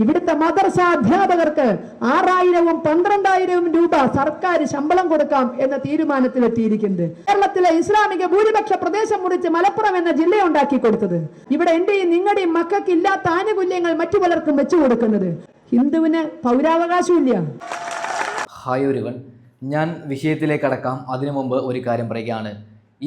ഇവിടുത്തെ മദർസ അധ്യാപകർക്ക് ആറായിരവും പന്ത്രണ്ടായിരവും രൂപ സർക്കാർ ശമ്പളം കൊടുക്കാം എന്ന തീരുമാനത്തിലെത്തിയിരിക്കുന്നത്. കേരളത്തിലെ ഇസ്ലാമിക ഭൂരിപക്ഷ പ്രദേശം മുറിച്ച് മലപ്പുറം എന്ന ജില്ല ഉണ്ടാക്കി കൊടുത്തത്. ഇവിടെ എന്റെയും നിങ്ങളുടെയും മക്കൾക്ക് ഇല്ലാത്ത ആനുകൂല്യങ്ങൾ മറ്റു പലർക്കും വെച്ചു കൊടുക്കുന്നത്. ഹിന്ദുവിന് പൗരാവകാശമില്ല. ഹായ് ഒരുവൻ. ഞാൻ വിഷയത്തിലേക്ക് അടക്കാം അതിനു മുമ്പ് ഒരു കാര്യം പറയുകയാണ്.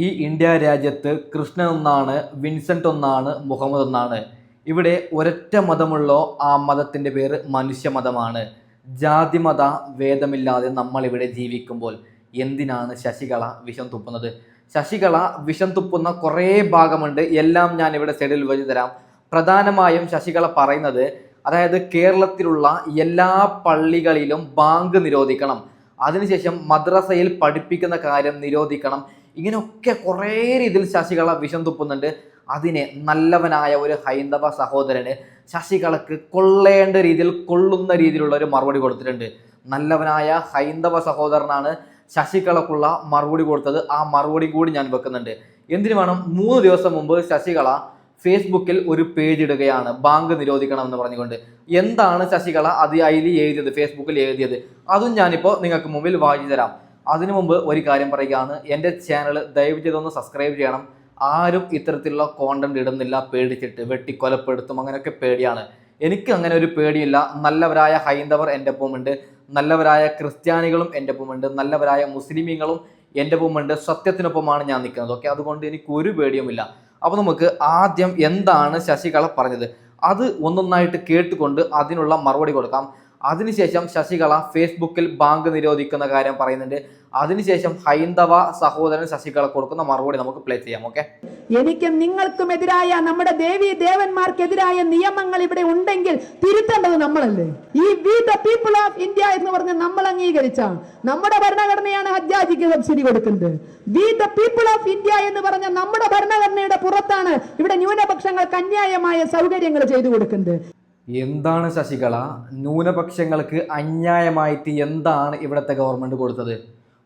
ഈ ഇന്ത്യ രാജ്യത്ത് കൃഷ്ണൻ ഒന്നാണ് വിൻസെന്റ് ഒന്നാണ് മുഹമ്മദ് ഒന്നാണ്. ഇവിടെ ഒരൊറ്റ മതമുള്ളോ ആ മതത്തിന്റെ പേര് മനുഷ്യമതമാണ് ജാതിമത ഭേദമില്ലാതെ നമ്മളിവിടെ ജീവിക്കുമ്പോൾ എന്തിനാണ് ശശികള വിഷം തുപ്പുന്നത്? ശശികള വിഷം തുപ്പുന്ന കുറേ ഭാഗമുണ്ട്. എല്ലാം ഞാൻ ഇവിടെ സൈഡിൽ വെച്ച് തരാം. പ്രധാനമായും ശശികള പറയുന്നത് അതായത് കേരളത്തിലുള്ള എല്ലാ പള്ളികളിലും ബാങ്ക് നിരോധിക്കണം. അതിനുശേഷം മദ്രസയിൽ പഠിപ്പിക്കുന്ന കാര്യം നിരോധിക്കണം. ഇങ്ങനെയൊക്കെ കുറേ രീതിയിൽ ശശികള വിഷം തുപ്പുന്നുണ്ട്. അതിനെ നല്ലവനായ ഒരു ഹൈന്ദവ സഹോദരന് ശശികളക്ക് കൊള്ളേണ്ട രീതിയിൽ കൊള്ളുന്ന രീതിയിലുള്ള ഒരു മറുപടി കൊടുത്തിട്ടുണ്ട്. നല്ലവനായ ഹൈന്ദവ സഹോദരനാണ് ശശികളക്കുള്ള മറുപടി കൊടുത്തത്. ആ മറുപടി കൂടി ഞാൻ വെക്കുന്നുണ്ട്. എന്തിനു വേണം? മൂന്ന് ദിവസം മുമ്പ് ശശികള ഫേസ്ബുക്കിൽ ഒരു പേജ് ഇടുകയാണ്. ബാങ്ക് നിരോധിക്കണം എന്ന് പറഞ്ഞുകൊണ്ട്. എന്താണ് ശശികള അത് അതിൽ എഴുതിയത്? ഫേസ്ബുക്കിൽ എഴുതിയത്. അതും ഞാനിപ്പോൾ നിങ്ങൾക്ക് മുമ്പിൽ വായിച്ചു തരാം. അതിനു മുമ്പ് ഒരു കാര്യം പറയുകയാണ്. എന്റെ ചാനൽ ദയവ് ചെയ്തൊന്ന് സബ്സ്ക്രൈബ് ചെയ്യണം. ആരും ഇത്തരത്തിലുള്ള കോണ്ടന്റ് ഇടുന്നില്ല പേടിച്ചിട്ട് വെട്ടി കൊലപ്പെടുത്തും അങ്ങനെയൊക്കെ പേടിയാണ്. എനിക്ക് അങ്ങനെ ഒരു പേടിയില്ല. നല്ലവരായ ഹൈന്ദവർ എന്റെ ഒപ്പമുണ്ട് നല്ലവരായ ക്രിസ്ത്യാനികളും എന്റെ ഒപ്പമുണ്ട് നല്ലവരായ മുസ്ലിമീങ്ങളും എന്റെ ഒപ്പമുണ്ട് സത്യത്തിനൊപ്പമാണ് ഞാൻ നിൽക്കുന്നത്. ഓക്കെ അതുകൊണ്ട് എനിക്ക് ഒരു പേടിയുമില്ല. അപ്പോൾ നമുക്ക് ആദ്യം എന്താണ് ശശികള പറഞ്ഞത്? അത് ഒന്നൊന്നായിട്ട് കേട്ടുകൊണ്ട് അതിനുള്ള മറുപടി കൊടുക്കാം. അതിനുശേഷം ശശികല ഫേസ്ബുക്കിൽ ബാങ്ക് നിരോധിക്കുന്ന കാര്യം പറയുന്നുണ്ട്. അതിനുശേഷം ഹൈന്ദവ സഹോദരൻ ശശികല കൊടുക്കുന്ന മറുപടി നമുക്ക് പ്ലേ ചെയ്യാം ഓക്കെ എനിക്കും നിങ്ങൾക്കും എതിരായ നമ്മുടെ ദേവി ദേവന്മാർക്കെതിരായ നിയമങ്ങൾ ഇവിടെ ഉണ്ടെങ്കിൽ തിരുത്തേണ്ടത് നമ്മളല്ലേ? ഈ we the people of India എന്ന് പറഞ്ഞ് നമ്മൾ അംഗീകരിച്ച. നമ്മുടെ ഭരണഘടനയാണ് ഹജ്ജാജിക്ക് സബ്സിഡി കൊടുക്കുന്നത്. We the people of India എന്ന് പറഞ്ഞ നമ്മുടെ ഭരണഘടനയുടെ പുറത്താണ് ഇവിടെ ന്യൂനപക്ഷങ്ങൾക്ക് അന്യായമായ സൗകര്യങ്ങൾ ചെയ്തു കൊടുക്കുന്നത്. എന്താണ് ശശികല? ന്യൂനപക്ഷങ്ങൾക്ക് അന്യായമായിട്ട് എന്താണ് ഇവിടുത്തെ ഗവൺമെന്റ് കൊടുത്തത്?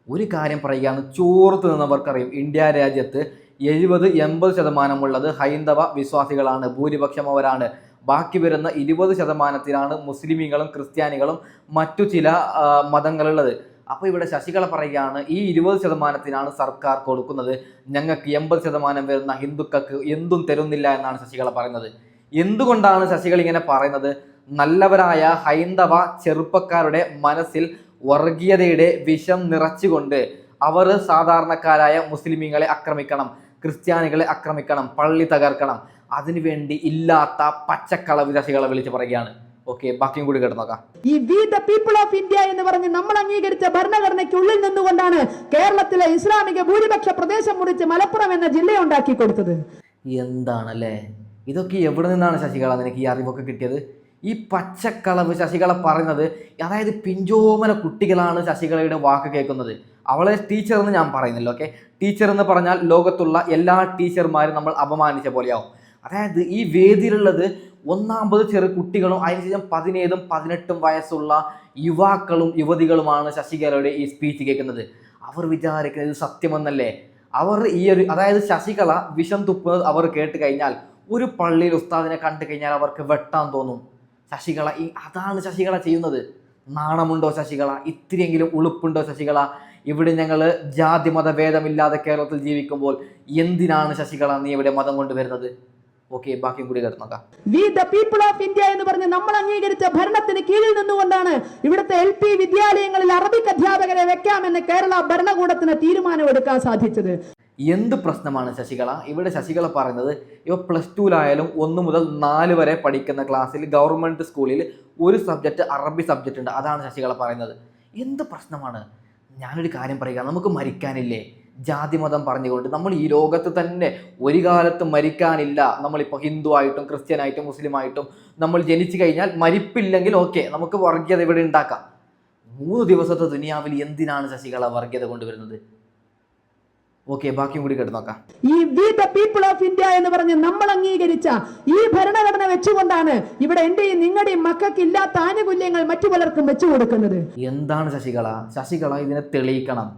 ഒരു കാര്യം പറയുകയാണ് ചോർത്ത് നിന്നവർക്കറിയും. ഇന്ത്യ രാജ്യത്ത് എഴുപത് എൺപത് ശതമാനമുള്ളത് ഹൈന്ദവ വിശ്വാസികളാണ് ഭൂരിപക്ഷം അവരാണ്. ബാക്കി വരുന്ന ഇരുപത് ശതമാനത്തിലാണ് മുസ്ലിമീങ്ങളും ക്രിസ്ത്യാനികളും മറ്റു ചില മതങ്ങളുള്ളത്. അപ്പോൾ ഇവിടെ ശശികല പറയുകയാണ് ഈ ഇരുപത് ശതമാനത്തിനാണ് സർക്കാർ കൊടുക്കുന്നത്. ഞങ്ങൾക്ക് എൺപത് ശതമാനം വരുന്ന ഹിന്ദുക്കൾക്ക് എന്തും തരുന്നില്ല എന്നാണ് ശശികല പറയുന്നത്. എന്തുകൊണ്ടാണ് ശശികൾ ഇങ്ങനെ പറയുന്നത്? നല്ലവരായ ഹൈന്ദവ ചെറുപ്പക്കാരുടെ മനസ്സിൽ വർഗീയതയുടെ വിഷം നിറച്ചുകൊണ്ട് അവർ സാധാരണക്കാരായ മുസ്ലിമീങ്ങളെ ആക്രമിക്കണം ക്രിസ്ത്യാനികളെ ആക്രമിക്കണം പള്ളി തകർക്കണം. അതിനുവേണ്ടി ഇല്ലാത്ത പച്ചക്കളവ് ശശികളെ വിളിച്ച് പറയുകയാണ്. ഓക്കെ ബാക്കിയും കൂടി കേട്ട് നോക്കാം. ഈ we the people of India എന്ന് പറഞ്ഞ് നമ്മൾ അംഗീകരിച്ച ഭരണഘടനയ്ക്കുള്ളിൽ നിന്നുകൊണ്ടാണ് കേരളത്തിലെ ഇസ്ലാമിക ഭൂരിപക്ഷ പ്രദേശം മുറിച്ച് മലപ്പുറം എന്ന ജില്ല ഉണ്ടാക്കി കൊടുത്തത്. എന്താണല്ലേ? ഇതൊക്കെ എവിടെ നിന്നാണ് ശശികല നിനക്ക് ഈ അറിവൊക്കെ കിട്ടിയത്? ഈ പച്ചക്കളവ് ശശികല പറയുന്നത് അതായത് പിഞ്ചോമന കുട്ടികളാണ് ശശികലയുടെ വാക്ക് കേൾക്കുന്നത്. അവളെ ടീച്ചർ എന്ന് ഞാൻ പറയുന്നില്ല ഓക്കെ ടീച്ചർ എന്ന് പറഞ്ഞാൽ ലോകത്തുള്ള എല്ലാ ടീച്ചർമാരും നമ്മൾ അപമാനിച്ച പോലെയാവും. അതായത് ഈ വേദിയിലുള്ളത് ഒന്നാമ്പത് ചെറു കുട്ടികളും അതിനുശേഷം പതിനേഴും പതിനെട്ടും വയസ്സുള്ള യുവാക്കളും യുവതികളുമാണ് ശശികലയുടെ ഈ സ്പീച്ച് കേൾക്കുന്നത്. അവർ വിചാരിക്കുന്നത് സത്യമെന്നല്ലേ അവർ ഈ ഒരു അതായത് ശശികല വിഷം തുപ്പുന്നത് അവർ കേട്ട് കഴിഞ്ഞാൽ ഒരു പള്ളിയിൽ ഉസ്താദിനെ കണ്ടു കഴിഞ്ഞാൽ അവർക്ക് വെട്ടാൻ തോന്നും. ശശികല ഈ അതാണ് ശശികല ചെയ്യുന്നത്. നാണമുണ്ടോ ശശികല? ഇത്തിരിയെങ്കിലും ഉളുപ്പുണ്ടോ ശശികല? ഇവിടെ ഞങ്ങൾ ജാതി മത ഭേദമില്ലാതെ കേരളത്തിൽ ജീവിക്കുമ്പോൾ എന്തിനാണ് ശശികല നീ ഇവിടെ മതം കൊണ്ടുവരുന്നത്? ഓക്കെ ബാക്കിയും കൂടി നോക്കാം. We the people of India എന്ന് പറഞ്ഞ് നമ്മൾ അംഗീകരിച്ച ഭരണത്തിന് കീഴിൽ നിന്നുകൊണ്ടാണ് ഇവിടുത്തെ എൽ പി വിദ്യാലയങ്ങളിൽ അറബിക് അധ്യാപകരെ വെക്കാമെന്ന് കേരള ഭരണകൂടത്തിന് തീരുമാനമെടുക്കാൻ സാധിച്ചത്. എന്ത് പ്രശ്നമാണ് ശശികല? ഇവിടെ ശശികല പറയുന്നത് ഇവ പ്ലസ് ടുവിലായാലും ഒന്ന് മുതൽ നാല് വരെ പഠിക്കുന്ന ക്ലാസ്സിൽ ഗവൺമെന്റ് സ്കൂളിൽ ഒരു സബ്ജക്റ്റ് അറബി സബ്ജക്റ്റ് ഉണ്ട്. അതാണ് ശശികല പറയുന്നത്. എന്ത് പ്രശ്നമാണ്? ഞാനൊരു കാര്യം പറയുക നമുക്ക് മരിക്കാനില്ലേ? ജാതി മതം പറഞ്ഞുകൊണ്ട് നമ്മൾ ഈ ലോകത്ത് തന്നെ ഒരു കാലത്ത് മരിക്കാനില്ല. നമ്മളിപ്പോൾ ഹിന്ദു ആയിട്ടും ക്രിസ്ത്യനായിട്ടും മുസ്ലിമായിട്ടും നമ്മൾ ജനിച്ചു കഴിഞ്ഞാൽ മരിപ്പില്ലെങ്കിൽ ഓക്കെ നമുക്ക് വർഗീയത ഇവിടെ ഉണ്ടാക്കാം. മൂന്ന് ദിവസത്തെ ദുനിയാവിൽ എന്തിനാണ് ശശികല വർഗീയത കൊണ്ടുവരുന്നത്? ഓക്കെ ബാക്കിയും കൂടി കേട്ട് നോക്കാം. ഈ we the people of India എന്ന് പറഞ്ഞ് നമ്മൾ അംഗീകരിച്ച ഈ ഭരണഘടന വെച്ചുകൊണ്ടാണ് ഇവിടെ എന്റെയും നിങ്ങളുടെയും മക്കൾക്ക് ഇല്ലാത്ത ആനുകൂല്യങ്ങൾ മറ്റു പലർക്കും വെച്ചു കൊടുക്കുന്നത്. എന്താണ് ശശികല? ശശികല ഇതിനെ തെളിയിക്കണം.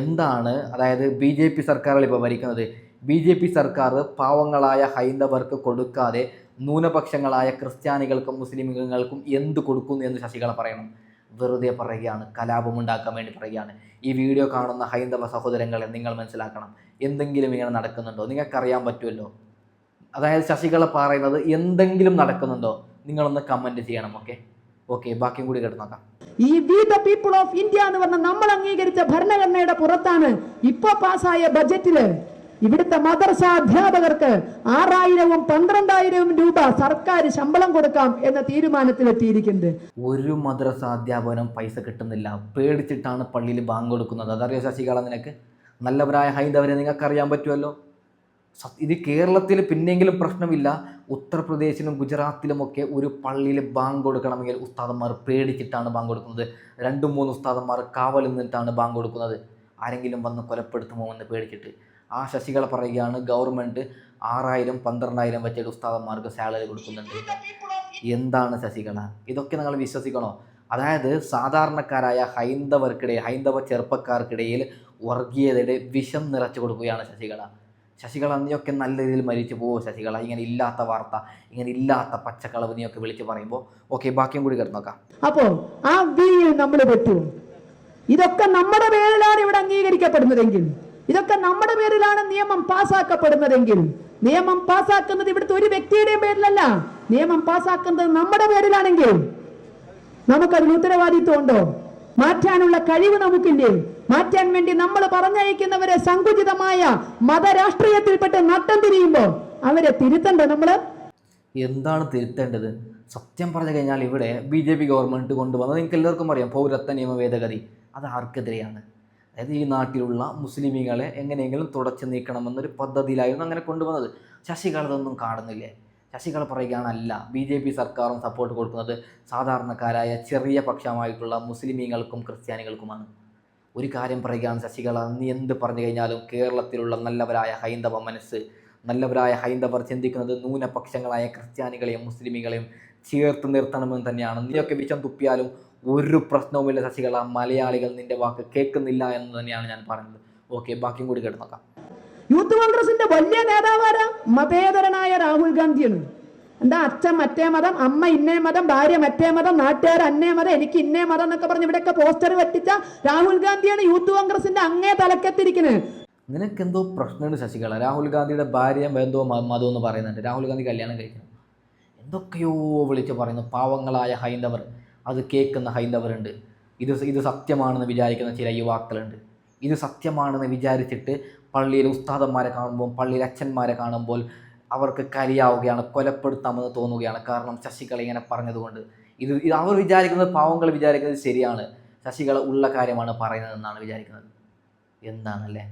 എന്താണ് അതായത് ബി ജെ പി സർക്കാരുകൾ ഇപ്പോൾ ഭരിക്കുന്നത്? ബി ജെ പി സർക്കാർ പാവങ്ങളായ ഹൈന്ദവർക്ക് കൊടുക്കാതെ ന്യൂനപക്ഷങ്ങളായ ക്രിസ്ത്യാനികൾക്കും മുസ്ലിമുകൾക്കും എന്ത് കൊടുക്കുന്നു എന്ന് ശശികല പറയണം. വെറുതെ പറയുകയാണ് കലാപം ഉണ്ടാക്കാൻ വേണ്ടി പറയുകയാണ്. ഈ വീഡിയോ കാണുന്ന ഹൈന്ദവ സഹോദരങ്ങളെ നിങ്ങൾ മനസ്സിലാക്കണം എന്തെങ്കിലും ഇങ്ങനെ നടക്കുന്നുണ്ടോ? നിങ്ങൾക്കറിയാൻ പറ്റുമല്ലോ? അതായത് ശശികള പറയുന്നത് എന്തെങ്കിലും നടക്കുന്നുണ്ടോ? നിങ്ങളൊന്ന് കമന്റ് ചെയ്യണം ഓക്കെ ഓക്കെ ബാക്കിയും കൂടി കേട്ട് നോക്കാം. ഈ we the people of India എന്ന് പറഞ്ഞ നമ്മൾ അംഗീകരിച്ച ഭരണഘടനയുടെ പുറത്താണ് ഇപ്പൊ പാസ്സായ ബജറ്റിൽ ഇവിടുത്തെ മദർസ അധ്യാപകർക്ക് ആറായിരവും പന്ത്രണ്ടായിരവും രൂപ സർക്കാർ ശമ്പളം കൊടുക്കാം എന്ന തീരുമാനത്തിലെത്തിയിരിക്കുന്നത്. ഒരു മദ്രസ അധ്യാപനം പൈസ കിട്ടുന്നില്ല. പേടിച്ചിട്ടാണ് പള്ളിയിൽ ബാങ്ക് കൊടുക്കുന്നത്. അതറിയോ ശശികല നിനക്ക്? നല്ലവരായ ഹൈന്ദവരെ നിങ്ങൾക്കറിയാൻ പറ്റുമല്ലോ? ഇത് കേരളത്തിൽ പിന്നെങ്കിലും പ്രശ്നമില്ല. ഉത്തർപ്രദേശിലും ഗുജറാത്തിലുമൊക്കെ ഒരു പള്ളിയിൽ ബാങ്ക് കൊടുക്കണമെങ്കിൽ ഉസ്താദന്മാർ പേടിച്ചിട്ടാണ് ബാങ്ക് കൊടുക്കുന്നത്. രണ്ടും മൂന്ന് ഉസ്താദന്മാർ കാവൽ നിന്നിട്ടാണ് ബാങ്ക് കൊടുക്കുന്നത്. ആരെങ്കിലും വന്ന് കൊലപ്പെടുത്തുമോ എന്ന് പേടിച്ചിട്ട്. ആ ശശികല പറയുകയാണ് ഗവൺമെന്റ് ആറായിരം പന്ത്രണ്ടായിരം വെച്ചിട്ട് ഉസ്താദന്മാർക്ക് സാലറി കൊടുക്കുന്നുണ്ട്. എന്താണ് ശശികള ഇതൊക്കെ നിങ്ങൾ വിശ്വസിക്കണോ? അതായത് സാധാരണക്കാരായ ഹൈന്ദവർക്കിടയിൽ ഹൈന്ദവ ചെറുപ്പക്കാർക്കിടയിൽ വർഗീയതയുടെ വിഷം നിറച്ചു കൊടുക്കുകയാണ് ശശികള ശശികള നീയൊക്കെ നല്ല രീതിയിൽ മരിച്ചു പോവോ ശശികള ഇങ്ങനെ ഇല്ലാത്ത വാർത്ത ഇങ്ങനെ ഇല്ലാത്ത പച്ചക്കളവ് നീയൊക്കെ വിളിച്ച് പറയുമ്പോൾ ഓക്കെ ബാക്കിയും കൂടി കിടന്നോക്കാം നോക്കാം. അപ്പോ ആ നമ്മൾ പറ്റും ഇതൊക്കെ നമ്മുടെ പേരിലാണ് ഇവിടെ അംഗീകരിക്കപ്പെടുന്നതെങ്കിൽ ഇതൊക്കെ നമ്മുടെ പേരിലാണ് നിയമം പാസ്സാക്കപ്പെടുന്നതെങ്കിൽ നിയമം പാസ്സാക്കുന്നത് ഇവിടുത്തെ ഒരു വ്യക്തിയുടെയും പേരിലല്ല. നിയമം പാസ്സാക്കുന്നത് നമ്മുടെ പേരിലാണെങ്കിൽ നമുക്കതിന് ഉത്തരവാദിത്വം ഉണ്ടോ മാറ്റാനുള്ള കഴിവ് നമുക്കില്ലേ? മാറ്റാൻ വേണ്ടി നമ്മൾ പറഞ്ഞയക്കുന്നവരെ സങ്കുചിതമായ മതരാഷ്ട്രീയത്തിൽപ്പെട്ട് നട്ടം തിരിയുമ്പോ അവരെ തിരുത്തണ്ടേ നമ്മൾ എന്താണ് തിരുത്തേണ്ടത്? സത്യം പറഞ്ഞു കഴിഞ്ഞാൽ ഇവിടെ ബി ജെ പി ഗവൺമെന്റ് കൊണ്ടുവന്നത് നിങ്ങൾക്ക് എല്ലാവർക്കും അറിയാം പൗരത്വ നിയമ ഭേദഗതി. അത് ആർക്കെതിരെയാണ്. അതായത് ഈ നാട്ടിലുള്ള മുസ്ലിമീങ്ങളെ എങ്ങനെയെങ്കിലും തുടച്ചു നീക്കണമെന്നൊരു പദ്ധതിയിലായിരുന്നു അങ്ങനെ കൊണ്ടുവന്നത്. ശശികല ഇതൊന്നും കാണുന്നില്ലേ? ശശികല പറയുകയാണല്ല ബി ജെ പി സർക്കാരും സപ്പോർട്ട് കൊടുക്കുന്നത് സാധാരണക്കാരായ ചെറിയ പക്ഷമായിട്ടുള്ള മുസ്ലിമീങ്ങൾക്കും ക്രിസ്ത്യാനികൾക്കുമാണ്. ഒരു കാര്യം പറയുകയാണ് ശശികല നീ എന്ത് പറഞ്ഞു കഴിഞ്ഞാലും കേരളത്തിലുള്ള നല്ലവരായ ഹൈന്ദവ മനസ്സ് നല്ലവരായ ഹൈന്ദവർ ചിന്തിക്കുന്നത് ന്യൂനപക്ഷങ്ങളായ ക്രിസ്ത്യാനികളെയും മുസ്ലിമികളെയും ചേർത്ത് നിർത്തണമെന്ന് തന്നെയാണ്. നീയൊക്കെ വിഷം തുപ്പിയാലും ഒരു പ്രശ്നവുമില്ല ശശികല. മലയാളികൾ നിന്റെ വാക്ക് കേൾക്കുന്നില്ല എന്ന് തന്നെയാണ് ഞാൻ പറഞ്ഞത് ഓക്കെ ബാക്കിയും കൂടി കേട്ട് നോക്കാം. യൂത്ത് കോൺഗ്രസിന്റെ വലിയ നേതാവാരാ മതേതരനായ രാഹുൽ ഗാന്ധിയാണ്. എന്താ അച്ഛൻ മറ്റേ മതം അമ്മ ഇന്നേ മതം ഭാര്യ മറ്റേ മതം നാട്ടുകാർ അന്നേ മതം എനിക്ക് ഇന്നേ മതം എന്നൊക്കെ പറഞ്ഞ് ഇവിടെയൊക്കെ പോസ്റ്റർ വെട്ടിച്ച രാഹുൽ ഗാന്ധിയാണ് യൂത്ത് കോൺഗ്രസിന്റെ അങ്ങേ തലക്കെത്തിരിക്കുന്നത് നിനക്കെന്തോ പ്രശ്നമുണ്ട് ശശികല. രാഹുൽ ഗാന്ധിയുടെ ഭാര്യ എന്തോ മതം എന്ന് പറയുന്നുണ്ട്. രാഹുൽ ഗാന്ധി കല്യാണം കഴിക്കണം. എന്തൊക്കെയോ വിളിച്ച് പറയുന്നു. പാവങ്ങളായ ഹൈന്ദവർ. അത് കേൾക്കുന്ന ഹൈന്ദവരുണ്ട്. ഇത് ഇത് സത്യമാണെന്ന് വിചാരിക്കുന്ന ചില യുവാക്കളുണ്ട്. ഇത് സത്യമാണെന്ന് വിചാരിച്ചിട്ട് പള്ളിയിൽ ഉസ്താദന്മാരെ കാണുമ്പോൾ പള്ളിയിൽ അച്ഛന്മാരെ കാണുമ്പോൾ അവർക്ക് കലിയാവുകയാണ് കൊലപ്പെടുത്താമെന്ന് തോന്നുകയാണ്. കാരണം ശശികല ഇങ്ങനെ പറഞ്ഞതുകൊണ്ട്. ഇത് ഇത് അവർ വിചാരിക്കുന്നത് പാവങ്ങൾ വിചാരിക്കുന്നത് ശരിയാണ്. ശശികൾ ഉള്ള കാര്യമാണ് പറയുന്നതെന്നാണ് വിചാരിക്കുന്നത്. എന്താണല്ലേ?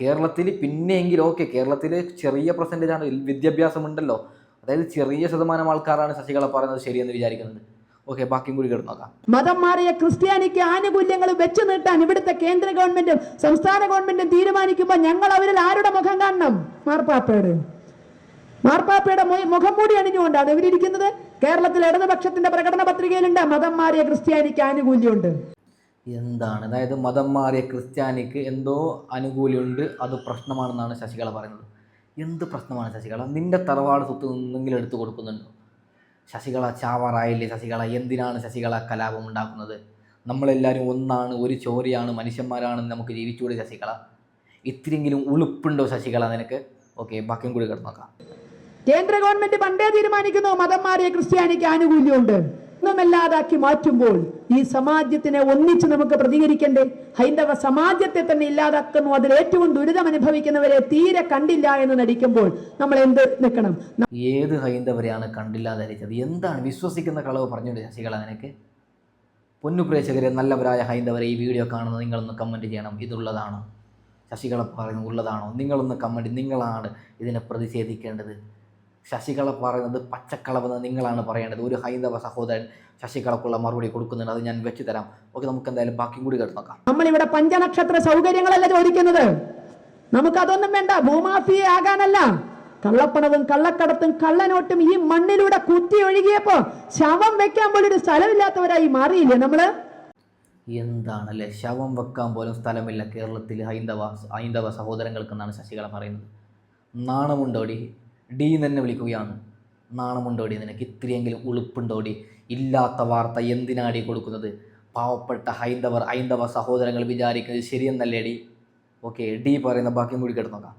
കേരളത്തിൽ പിന്നെയെങ്കിലും ഓക്കെ കേരളത്തിൽ ചെറിയ പെർസെന്റേജാണ് വിദ്യാഭ്യാസമുണ്ടല്ലോ. അതായത് ചെറിയ ശതമാനം ആൾക്കാരാണ് ശശികളെ പറയുന്നത് ശരിയെന്ന് വിചാരിക്കുന്നത്. ഓക്കെ ബാക്കിയും കൂടി കേട്ട് നോക്കാം. മതം മാറിയ ക്രിസ്ത്യാനിക്ക് ആനുകൂല്യങ്ങൾ വെച്ചു നീട്ടാൻ ഇവിടുത്തെ കേന്ദ്ര ഗവൺമെന്റും സംസ്ഥാന ഗവൺമെന്റും തീരുമാനിക്കുമ്പോൾ ഞങ്ങൾ അവരിൽ ആരുടെ മുഖം കാണണം? മാർപ്പാപ്പയുടെ. മാർപ്പാപ്പയുടെ മുഖം മൂടി അണിഞ്ഞുകൊണ്ടാണ് ഇവരിയ്ക്കുന്നത് കേരളത്തിൽ ഇടതുപക്ഷത്തിന്റെ പ്രകടന പത്രികയിലുണ്ട്. മതം മാറിയ ക്രിസ്ത്യാനിക്ക് ആനുകൂല്യമുണ്ട്. എന്താണ്? അതായത് മതം മാറിയ ക്രിസ്ത്യാനിക്ക് എന്തോ അനുകൂല്യമുണ്ട് അത് പ്രശ്നമാണെന്നാണ് ശശികല പറയുന്നത്. എന്ത് പ്രശ്നമാണ് ശശികല? നിന്റെ തറവാട് സ്വത്ത് എന്തെങ്കിലും എടുത്തു കൊടുക്കുന്നുണ്ടോ? ശശികല ചാവാറായില്ലേ? ശശികള എന്തിനാണ് ശശികള കലാപം ഉണ്ടാക്കുന്നത് നമ്മളെല്ലാവരും ഒന്നാണ് ഒരു ചോരയാണ് മനുഷ്യന്മാരാണെന്ന് നമുക്ക് ജീവിച്ചൂടെ ശശികള ഇത്തിരിയെങ്കിലും ഉളുപ്പുണ്ടോ ശശികള നിനക്ക്? ഓക്കെ ബാക്കിയും കൂടി കിടന്നു നോക്കാം കേന്ദ്ര ഗവൺമെന്റ് പണ്ടേ തീരുമാനിക്കുന്നു മതം മാറിയ ക്രിസ്ത്യാനിക്ക് ആനുകൂല്യമുണ്ട്. ഒന്നുമല്ലാതാക്കി മാറ്റുമ്പോൾ ഈ സമാജത്തിനെ ഒന്നിച്ച് നമുക്ക് പ്രതികരിക്കണ്ടേ? ഹൈന്ദവ സമാജത്തെ തന്നെ ഇല്ലാതാക്കുന്നു. അതിൽ ഏറ്റവും ദുരിതം അനുഭവിക്കുന്നവരെ തീരെ കണ്ടില്ല എന്ന് നടിക്കുമ്പോൾ നമ്മൾ എന്ത് നിൽക്കണം? ഏത് ഹൈന്ദവരെയാണ് കണ്ടില്ലാതെ എന്താണ് വിശ്വസിക്കുന്ന കളവ് പറഞ്ഞുണ്ട് ശശികല നിനക്ക്? പൊന്നു പ്രേക്ഷകരെ നല്ലവരായ ഹൈന്ദവരെ ഈ വീഡിയോ കാണുന്നത് നിങ്ങളൊന്ന് കമന്റ് ചെയ്യണം. ഇതുള്ളതാണോ? ശശികല പറയുന്നത് ഉള്ളതാണോ? നിങ്ങളൊന്ന് കമന്റ് നിങ്ങളാണ് ഇതിനെ പ്രതിഷേധിക്കേണ്ടത്. ശശികല പറയുന്നത് പച്ചക്കളവെന്ന് നിങ്ങളാണ് പറയേണ്ടത്. ഒരു ഹൈന്ദവ സഹോദരൻ ശശികളക്കുള്ള മറുപടി കൊടുക്കുന്നുണ്ട്. അത് ഞാൻ വെച്ചു തരാം. ഓക്കെ നമുക്ക് എന്തായാലും ബാക്കി കൂടി കേട്ട് നോക്കാം. നമ്മളിവിടെ പഞ്ചനക്ഷത്ര സൗകര്യങ്ങളല്ല ചോദിക്കുന്നത്. നമുക്ക് അതൊന്നും വേണ്ട. ഭൂമാഫിയെ ആകാനല്ല. കള്ളപ്പണവും കള്ളക്കടത്തും കള്ളനോട്ടും ഈ മണ്ണിലൂടെ കുത്തി ഒഴുകിയപ്പോ ശവം വെക്കാൻ പോലും ഒരു സ്ഥലമില്ലാത്തവരായി മാറിയില്ലേ നമ്മൾ? എന്താണല്ലേ? ശവം വെക്കാൻ പോലും സ്ഥലമില്ല കേരളത്തിൽ ഹൈന്ദവ ഹൈന്ദവ സഹോദരങ്ങൾക്ക് എന്നാണ് ശശികള പറയുന്നത്. നാണമുണ്ടോടി? ഡി തന്നെ വിളിക്കുകയാണ്. നാണമുണ്ടോടി നിനക്ക്? ഇത്രയെങ്കിലും ഉളുപ്പുണ്ടോടി? ഇല്ലാത്ത വാർത്ത എന്തിനാടി കൊടുക്കുന്നത്? പാവപ്പെട്ട ഹൈന്ദവർ ഹൈന്ദവ സഹോദരങ്ങൾ വിചാരിക്കുന്നത് ശരിയെന്നല്ലേടി? ഓക്കെ ഡി പറയുന്ന ബാക്കിയും കൂടി കിടന്നോക്കാം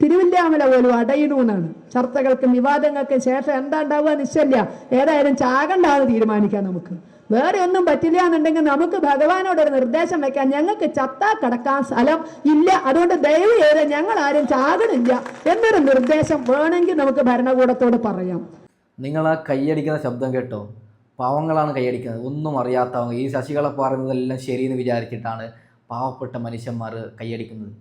തിരുവില്ലാമല പോലും അടയിടൂന്നാണ് ചർച്ചകൾക്കും വിവാദങ്ങൾക്കും ശേഷം എന്താ ഉണ്ടാവുക നിശ്ചയില്ല ഏതായാലും ചാകണ്ടാന്ന് തീരുമാനിക്കാം നമുക്ക്. വേറെ ഒന്നും പറ്റില്ല എന്നുണ്ടെങ്കിൽ നമുക്ക് ഭഗവാനോട് ഒരു നിർദ്ദേശം വെക്കാം. ഞങ്ങൾക്ക് ചത്താ കിടക്കാൻ സ്ഥലം ഇല്ല. അതുകൊണ്ട് ദയവ് ചെയ്ത് ഞങ്ങൾ ആരും ചാകണില്ല എന്നൊരു നിർദ്ദേശം വേണമെങ്കിൽ നമുക്ക് ഭരണകൂടത്തോട് പറയാം. നിങ്ങൾ ആ കൈയടിക്കുന്ന ശബ്ദം കേട്ടോ? പാവങ്ങളാണ് കൈയടിക്കുന്നത്. ഒന്നും അറിയാത്തവങ്ങൾ ഈ ശശികളെ പറയുന്നതെല്ലാം ശരിയെന്ന് വിചാരിച്ചിട്ടാണ് പാവപ്പെട്ട മനുഷ്യന്മാർ കൈയടിക്കുന്നത്.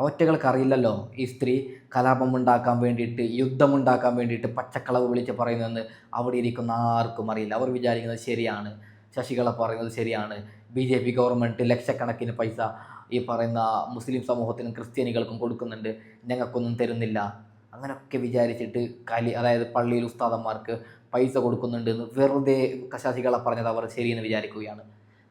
അവറ്റകൾക്ക് അറിയില്ലല്ലോ ഈ സ്ത്രീ കലാപമുണ്ടാക്കാൻ വേണ്ടിയിട്ട് യുദ്ധമുണ്ടാക്കാൻ വേണ്ടിയിട്ട് പച്ചക്കളവ് വിളിച്ച് പറയുന്നതെന്ന് അവിടെ ഇരിക്കുന്ന ആർക്കും അറിയില്ല. അവർ വിചാരിക്കുന്നത് ശരിയാണ്. ശശികള പറയുന്നത് ശരിയാണ്. ബി ജെ പി ഗവൺമെന്റ് ലക്ഷക്കണക്കിന് പൈസ ഈ പറയുന്ന മുസ്ലിം സമൂഹത്തിനും ക്രിസ്ത്യാനികൾക്കും കൊടുക്കുന്നുണ്ട്. ഞങ്ങൾക്കൊന്നും തരുന്നില്ല. അങ്ങനെയൊക്കെ വിചാരിച്ചിട്ട് കലി അതായത് പള്ളിയിൽ ഉസ്താദന്മാർക്ക് പൈസ കൊടുക്കുന്നുണ്ട് എന്ന് വെറുതെ ശശികള പറഞ്ഞത് അവർ ശരിയെന്ന് വിചാരിക്കുകയാണ്.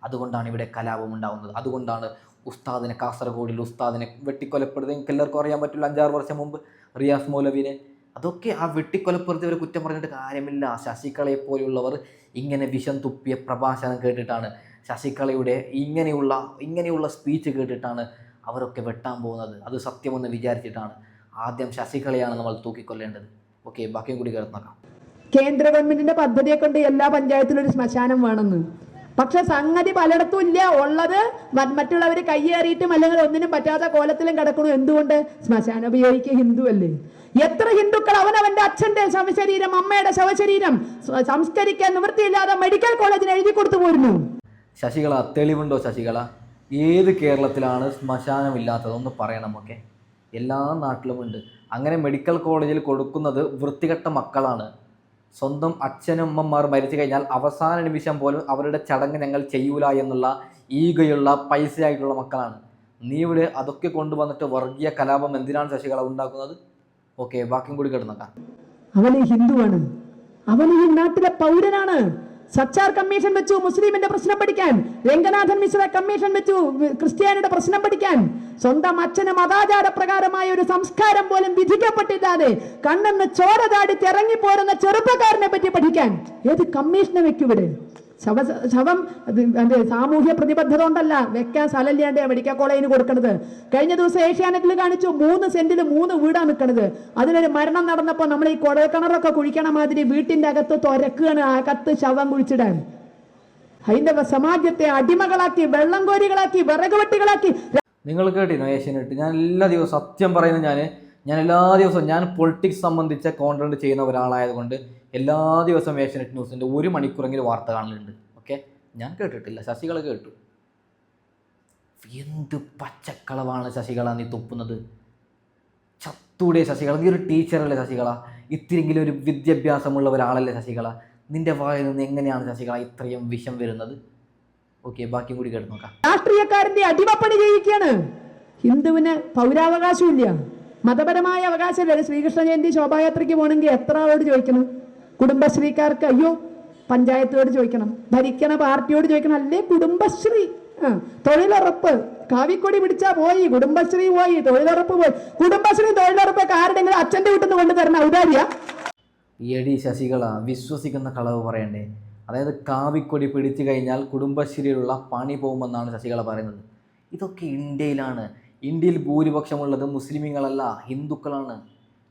അതുകൊണ്ടാണ് ഇവിടെ കലാപം ഉണ്ടാകുന്നത് അതുകൊണ്ടാണ് ഉസ്താദിനെ കാസർഗോഡിൽ ഉസ്താദിനെ വെട്ടിക്കൊലപ്പെടുത്തി. നിങ്ങൾക്ക് എല്ലാവർക്കും അറിയാൻ പറ്റില്ല അഞ്ചാറ് വർഷം മുമ്പ് റിയാസ് മൗലവിനെ. അതൊക്കെ ആ വെട്ടിക്കൊലപ്പെടുത്തിയവരെ കുറ്റം പറഞ്ഞിട്ട് കാര്യമില്ല. പോലെയുള്ളവർ ഇങ്ങനെ വിഷം തുപ്പിയ പ്രഭാഷണം കേട്ടിട്ടാണ് ശശികളയുടെ ഇങ്ങനെയുള്ള ഇങ്ങനെയുള്ള സ്പീച്ച് കേട്ടിട്ടാണ് അവരൊക്കെ വെട്ടാൻ പോകുന്നത്. അത് സത്യമെന്ന് വിചാരിച്ചിട്ടാണ് ആദ്യം ശശികളെയാണ് നമ്മൾ തൂക്കിക്കൊല്ലേണ്ടത്. ഓക്കെ ബാക്കിയും കൂടി കേൾക്കാം കേന്ദ്ര ഗവൺമെന്റിന്റെ പദ്ധതിയെ കൊണ്ട് എല്ലാ പഞ്ചായത്തിലും ഒരു ശ്മശാനം വേണമെന്ന്. പക്ഷെ സംഗതി പലയിടത്തും ഇല്ല. ഉള്ളത് മറ്റുള്ളവർ കയ്യേറിയിട്ടും അല്ലെങ്കിൽ ഒന്നിനും പറ്റാത്ത കോലത്തിലും കിടക്കണു. എന്തുകൊണ്ട്? ശ്മശാനം ഉപയോഗിക്കുക ഹിന്ദു അല്ലേ? എത്ര ഹിന്ദുക്കൾ അവനവന്റെ അച്ഛന്റെ ശവശരീരം അമ്മയുടെ ശവശരീരം സംസ്കരിക്കാൻ നിവൃത്തിയില്ലാതെ മെഡിക്കൽ കോളേജിന് എഴുതി കൊടുത്തു പോരുന്നു. ശശികള തെളിവുണ്ടോ ശശികള ഏത് കേരളത്തിലാണ് ശ്മശാനമില്ലാത്തത്? ഒന്ന് പറയണം ഒക്കെ എല്ലാ നാട്ടിലുമുണ്ട് അങ്ങനെ മെഡിക്കൽ കോളേജിൽ കൊടുക്കുന്നത് വൃത്തികെട്ട മക്കളാണ്. സ്വന്തം അച്ഛനും അമ്മമാർ മരിച്ചു കഴിഞ്ഞാൽ അവസാന നിമിഷം പോലും അവരുടെ ചടങ്ങ് ഞങ്ങൾ ചെയ്യൂല എന്നുള്ള ഈഗയുള്ള പൈസയായിട്ടുള്ള മക്കളാണ്. നീ ഇവിടെ അതൊക്കെ കൊണ്ടുവന്നിട്ട് വർഗീയ കലാപം എന്തിനാണ് ശശികള ഉണ്ടാക്കുന്നത്? ഓക്കെ ബാക്കിയും കൂടി കിടന്നേക്കാം അവൻ ഹിന്ദുവാണ്. അവൻ ഈ നാട്ടിലെ പൗരനാണ്. സച്ചാർ കമ്മീഷൻ വെച്ചു മുസ്ലിമിന്റെ പ്രശ്നം പഠിക്കാൻ. രംഗനാഥൻ മിശ്ര കമ്മീഷൻ വെച്ചു ക്രിസ്ത്യാനിയുടെ പ്രശ്നം പഠിക്കാൻ. സ്വന്തം അച്ഛന് മതാചാര പ്രകാരമായ ഒരു സംസ്കാരം പോലും വിധിക്കപ്പെട്ടില്ലാതെ കണ്ണെന്ന് ചോര താടി തിറങ്ങിപ്പോരുന്ന ചെറുപ്പക്കാരനെ പറ്റി പഠിക്കാൻ ഏത് കമ്മീഷനെ വെക്കുവിടെ ശവ ശവം സാമൂഹ്യ പ്രതിബദ്ധത കൊണ്ടല്ല. വെക്കാൻ സ്ഥലമില്ലാണ്ട് മെഡിക്കൽ കോളേജിന് കൊടുക്കണത്. കഴിഞ്ഞ ദിവസം ഏഷ്യാനെറ്റിൽ കാണിച്ചു മൂന്ന് സെന്റിൽ മൂന്ന് വീടാണ് നിൽക്കണത് അതിനൊരു മരണം നടന്നപ്പോൾ നമ്മൾ ഈ കുഴൽക്കിണറൊക്കെ കുഴിക്കണ മാതിരി വീട്ടിന്റെ അകത്ത് തുരക്കുകയാണ് ആ കത്ത് ശവം കുഴിച്ചിടാൻ. ഹൈന്ദവ സമാജത്തെ അടിമകളാക്കി വെള്ളം കോരികളാക്കി വിറകുവെട്ടികളാക്കി നിങ്ങൾ കേട്ടിരുന്നു ഏഷ്യനെട്ട് ഞാൻ എല്ലാ ദിവസവും സത്യം പറയുന്നത് ഞാൻ ഞാൻ എല്ലാ ദിവസവും ഞാൻ പൊളിറ്റിക്സ് സംബന്ധിച്ച കോണ്ടന്റ് ചെയ്യുന്ന ഒരാളായതുകൊണ്ട് എല്ലാ ദിവസവും ഏഷ്യനെറ്റ് ന്യൂസിന്റെ ഒരു മണിക്കൂറെങ്കിലും വാർത്ത കാണലുണ്ട്. ഓക്കെ ഞാൻ കേട്ടിട്ടില്ല. ശശികള കേട്ടു. എന്ത് പച്ചക്കളവാണ് ശശികള നീ തുപ്പുന്നത്? ചത്തൂടെ ശശികള. നീ ഒരു ടീച്ചറല്ലേ ശശികള? ഇത്തിരിങ്കിലും ഒരു വിദ്യാഭ്യാസമുള്ള ഒരാളല്ലേ ശശികള? നിന്റെ വായിൽ നിന്ന് എങ്ങനെയാണ് ശശികള ഇത്രയും വിഷം വരുന്നത്? ഓക്കെ ബാക്കി കൂടി കേട്ട് നോക്കാം. രാഷ്ട്രീയക്കാരന്റെ അടിമപ്പണി ചെയ്യിക്കുകയാണ്. ഹിന്ദുവിന് പൗരാവകാശമില്ല. മതപരമായ അവകാശമില്ല. ശ്രീകൃഷ്ണ ജയന്തി ശോഭായാത്രയ്ക്ക് പോകണമെങ്കിൽ എത്ര ആളോട് ചോദിക്കണം? കുടുംബശ്രീക്കാർക്ക് അയ്യോ പഞ്ചായത്തോട് ചോദിക്കണം. ഭരിക്കണ പാർട്ടിയോട് ചോദിക്കണം. അല്ലേ കുടുംബശ്രീ? തൊഴിലുറപ്പ്. കാവിക്കൊടി പിടിച്ചാ പോയി. കുടുംബശ്രീ പോയി തൊഴിലുറപ്പ് പോയി. കുടുംബശ്രീ തൊഴിലുറപ്പ് ആരുടെങ്കിലും അച്ഛന്റെ വീട്ടിൽ നിന്ന് കൊണ്ടുതരണ ഔദാര്യ. ശശികള വിശ്വസിക്കുന്ന കളവ് പറയണ്ടേ? അതായത് കാവിക്കൊടി പിടിച്ചു കഴിഞ്ഞാൽ കുടുംബശ്രീയിലുള്ള പണി പോകുമെന്നാണ് ശശികല പറയുന്നത്. ഇതൊക്കെ ഇന്ത്യയിലാണ്. ഇന്ത്യയിൽ ഭൂരിപക്ഷമുള്ളത് മുസ്ലിമീങ്ങളല്ല ഹിന്ദുക്കളാണ്.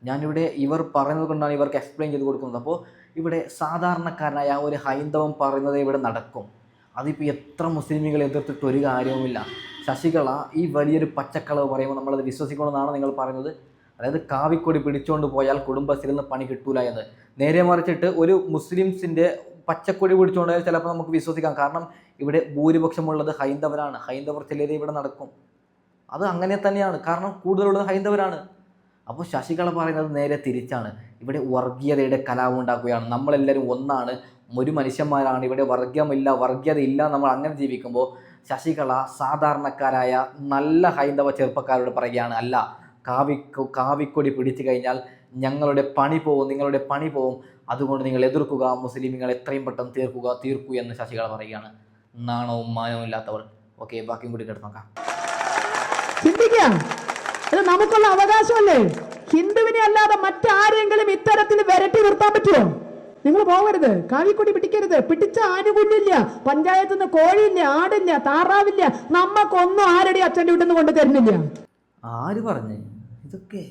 ഞാനിവിടെ ഇവർ പറയുന്നത് കൊണ്ടാണ് ഇവർക്ക് എക്സ്പ്ലെയിൻ ചെയ്ത് കൊടുക്കുന്നത്. അപ്പോൾ ഇവിടെ സാധാരണക്കാരനായ ഒരു ഹൈന്ദവം പറയുന്നത് ഇവിടെ നടക്കും. അതിപ്പോൾ എത്ര മുസ്ലിമുകൾ എതിർത്തിട്ട് ഒരു കാര്യവുമില്ല. ശശികള ഈ വലിയൊരു പച്ചക്കളവ് പറയുമ്പോൾ നമ്മളത് വിശ്വസിക്കണമെന്നാണ് നിങ്ങൾ പറയുന്നത്. അതായത് കാവിക്കൊടി പിടിച്ചുകൊണ്ട് പോയാൽ കുടുംബശ്രീയിൽ പണി കിട്ടൂല എന്ന്. നേരെ മറിച്ചിട്ട് ഒരു മുസ്ലിംസിന്റെ പച്ചക്കൊടി പിടിച്ചുകൊണ്ട് പോയാൽ ചിലപ്പോൾ നമുക്ക് വിശ്വസിക്കാം. കാരണം ഇവിടെ ഭൂരിപക്ഷമുള്ളത് ഹൈന്ദവരാണ്. ഹൈന്ദവർ ചിലരെ ഇവിടെ നടക്കും. അത് അങ്ങനെ തന്നെയാണ്. കാരണം കൂടുതലുള്ളത് ഹൈന്ദവരാണ്. അപ്പോൾ ശശികള പറയുന്നത് നേരെ തിരിച്ചാണ്. ഇവിടെ വർഗീയതയുടെ കലാപം ഉണ്ടാക്കുകയാണ്. നമ്മളെല്ലാവരും ഒന്നാണ്. ഒരു മനുഷ്യന്മാരാണ്. ഇവിടെ വർഗീയമില്ല വർഗീയത ഇല്ല നമ്മൾ അങ്ങനെ ജീവിക്കുമ്പോൾ ശശികള സാധാരണക്കാരായ നല്ല ഹൈന്ദവ ചെറുപ്പക്കാരോട് പറയുകയാണ്. അല്ല കാവി കാവിക്കൊടി പിടിച്ചു കഴിഞ്ഞാൽ ഞങ്ങളുടെ പണി പോവും നിങ്ങളുടെ പണി പോവും. അതുകൊണ്ട് നിങ്ങൾ എതിർക്കുക മുസ്ലിമുകൾ എത്രയും പെട്ടെന്ന് തീർക്കുക തീർക്കൂ എന്ന് ശശികൾ പറയുകയാണ്. നാണവും മാനവും ഇല്ലാത്തവൾ ഓക്കെ ബാക്കിയും കൂടി കേട്ട് നോക്കാം. ചിന്തിക്കാം. നമുക്കുള്ള അവകാശമല്ലേ? ഹിന്ദുവിനെ അല്ലാതെ മറ്റാരെങ്കിലും ഇത്തരത്തിൽ വരട്ടി നിർത്താൻ പറ്റുമോ? നിങ്ങൾ പോകരുത്. കാവിക്കൊടി പിടിക്കരുത്. പിടിച്ച ആനുകൂല്യമില്ല. പഞ്ചായത്തിൽ നിന്ന് കോഴിയില്ല ആടില്ല താറാവില്ല. നമ്മക്കൊന്നും ആരുടെ അച്ഛന്റെ വീട്ടിൽ നിന്ന് കൊണ്ടു തരുന്നില്ല ആര് പറഞ്ഞു? ഇതൊക്കെ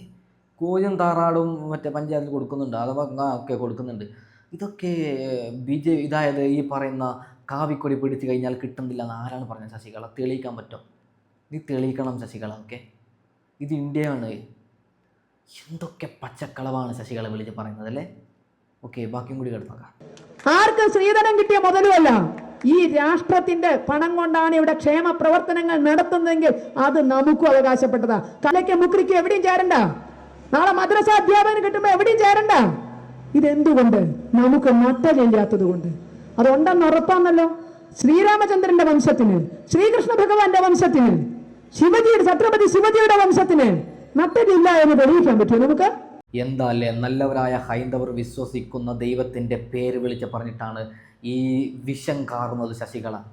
കോഴിയും താറാടും മറ്റേ പഞ്ചായത്തിൽ കൊടുക്കുന്നുണ്ട് അഥവാ ഒക്കെ കൊടുക്കുന്നുണ്ട്. ഇതൊക്കെ ബി ജെ ഇതായത് ഈ പറയുന്ന കാവിക്കൊടി പിടിച്ചു കഴിഞ്ഞാൽ കിട്ടുന്നില്ല എന്ന് ആരാണ് പറഞ്ഞത്? ശശികള തെളിയിക്കാൻ പറ്റും. നീ തെളിയിക്കണം ശശികള ഓക്കെ? ഇത് ഇന്ത്യയാണ്. എന്തൊക്കെ പച്ചക്കളവാണ് ശശികള വിളിച്ച് പറയുന്നത് അല്ലേ? ഓക്കെ ബാക്കിയും കൂടി കിടന്നോക്കാം ആർക്ക് ശ്രീധനം കിട്ടിയ മുതലുമല്ല. ഈ രാഷ്ട്രത്തിന്റെ പണം കൊണ്ടാണ് ഇവിടെ ക്ഷേമ പ്രവർത്തനങ്ങൾ നടത്തുന്നതെങ്കിൽ അത് നമുക്കും അവകാശപ്പെട്ടതാ. കലയ്ക്ക് മുക്രിക്ക് എവിടെയും ചേരണ്ട. നാളെ മദ്രസ അധ്യാപനം കിട്ടുമ്പോ എവിടെയും ചേരണ്ട. ഇതെന്തുകൊണ്ട്? നമുക്ക് നട്ടലില്ലാത്തത് കൊണ്ട്. അതുണ്ടെന്ന് ഉറപ്പാന്നല്ലോ. ശ്രീരാമചന്ദ്രന്റെ വംശത്തിന് ശ്രീകൃഷ്ണ ഭഗവാന്റെ വംശത്തിന് ശിവജിയുടെ ഛത്രപതി ശിവജിയുടെ വംശത്തിന് നട്ടലില്ല എന്ന് തെളിയിക്കാൻ പറ്റുമോ നമുക്ക്? എന്താ അല്ലേ? നല്ലവരായ ഹൈന്ദവർ വിശ്വസിക്കുന്ന ദൈവത്തിന്റെ പേര് വിളിച്ച് പറഞ്ഞിട്ടാണ് ഈ വിഷം കാറുന്നത് ശശികള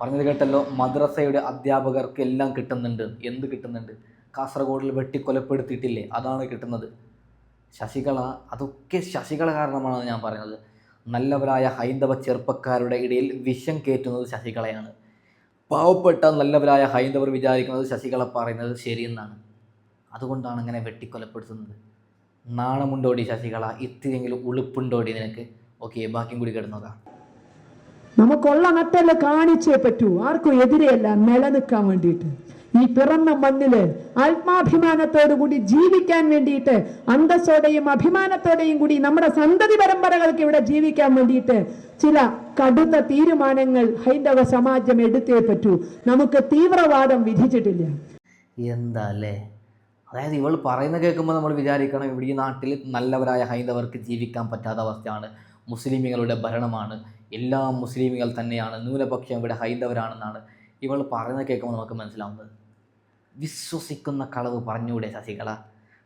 പറഞ്ഞത് കേട്ടല്ലോ മദ്രസയുടെ അധ്യാപകർക്ക് എല്ലാം കിട്ടുന്നുണ്ട്. എന്ത് കിട്ടുന്നുണ്ട്? കാസർഗോഡിൽ വെട്ടിക്കൊലപ്പെടുത്തിയിട്ടില്ലേ? അതാണ് കിട്ടുന്നത്. ശശികള അതൊക്കെ ശശികള കാരണമാണെന്ന് ഞാൻ പറയുന്നത്. നല്ലവരായ ഹൈന്ദവ ചെറുപ്പക്കാരുടെ ഇടയിൽ വിഷം കയറ്റുന്നത് ശശികളയാണ് പാവപ്പെട്ട നല്ലവരായ ഹൈന്ദവർ വിചാരിക്കുന്നത് ശശികള പറയുന്നത് ശരിയെന്നാണ്. അതുകൊണ്ടാണ് അങ്ങനെ വെട്ടിക്കൊലപ്പെടുത്തുന്നത്. നാണമുണ്ടോടി ശശികള ഇത്തിരിയെങ്കിലും ഉളുപ്പുണ്ടോടി നിനക്ക്? ഓക്കെ ബാക്കിയും കൂടി കിടന്നോക്കാം. നമുക്കുള്ള നട്ടൽ കാണിച്ചേ പറ്റൂ. ആർക്കും എതിരെയല്ല നിലനിൽക്കാൻ വേണ്ടിയിട്ട്. ഈ പിറന്ന മണ്ണിൽ ആത്മാഭിമാനത്തോടു കൂടി ജീവിക്കാൻ വേണ്ടിയിട്ട് അന്തസ്സോടെയും അഭിമാനത്തോടെയും കൂടി നമ്മുടെ സന്തതി പരമ്പരകൾക്ക് ഇവിടെ ജീവിക്കാൻ വേണ്ടിയിട്ട് ചില കടുത്ത തീരുമാനങ്ങൾ ഹൈന്ദവ സമാജം എടുത്തേ പറ്റൂ. നമുക്ക് തീവ്രവാദം വിധിച്ചിട്ടില്ല. എന്താ അല്ലേ അതായത് ഇവൾ പറയുന്ന കേൾക്കുമ്പോൾ നമ്മൾ വിചാരിക്കണം ഇവിടെ ഈ നാട്ടിൽ നല്ലവരായ ഹൈന്ദവർക്ക് ജീവിക്കാൻ പറ്റാത്ത അവസ്ഥയാണ്. മുസ്ലിമുകളുടെ ഭരണമാണ്. എല്ലാ മുസ്ലിമുകൾ തന്നെയാണ് ന്യൂനപക്ഷം ഇവിടെ ഹൈന്ദവരാണെന്നാണ് ഇവൾ പറയുന്നത് കേൾക്കുമ്പോൾ നമുക്ക് മനസ്സിലാവുന്നത്. വിശ്വസിക്കുന്ന കളവ് പറഞ്ഞൂടെ ശശികള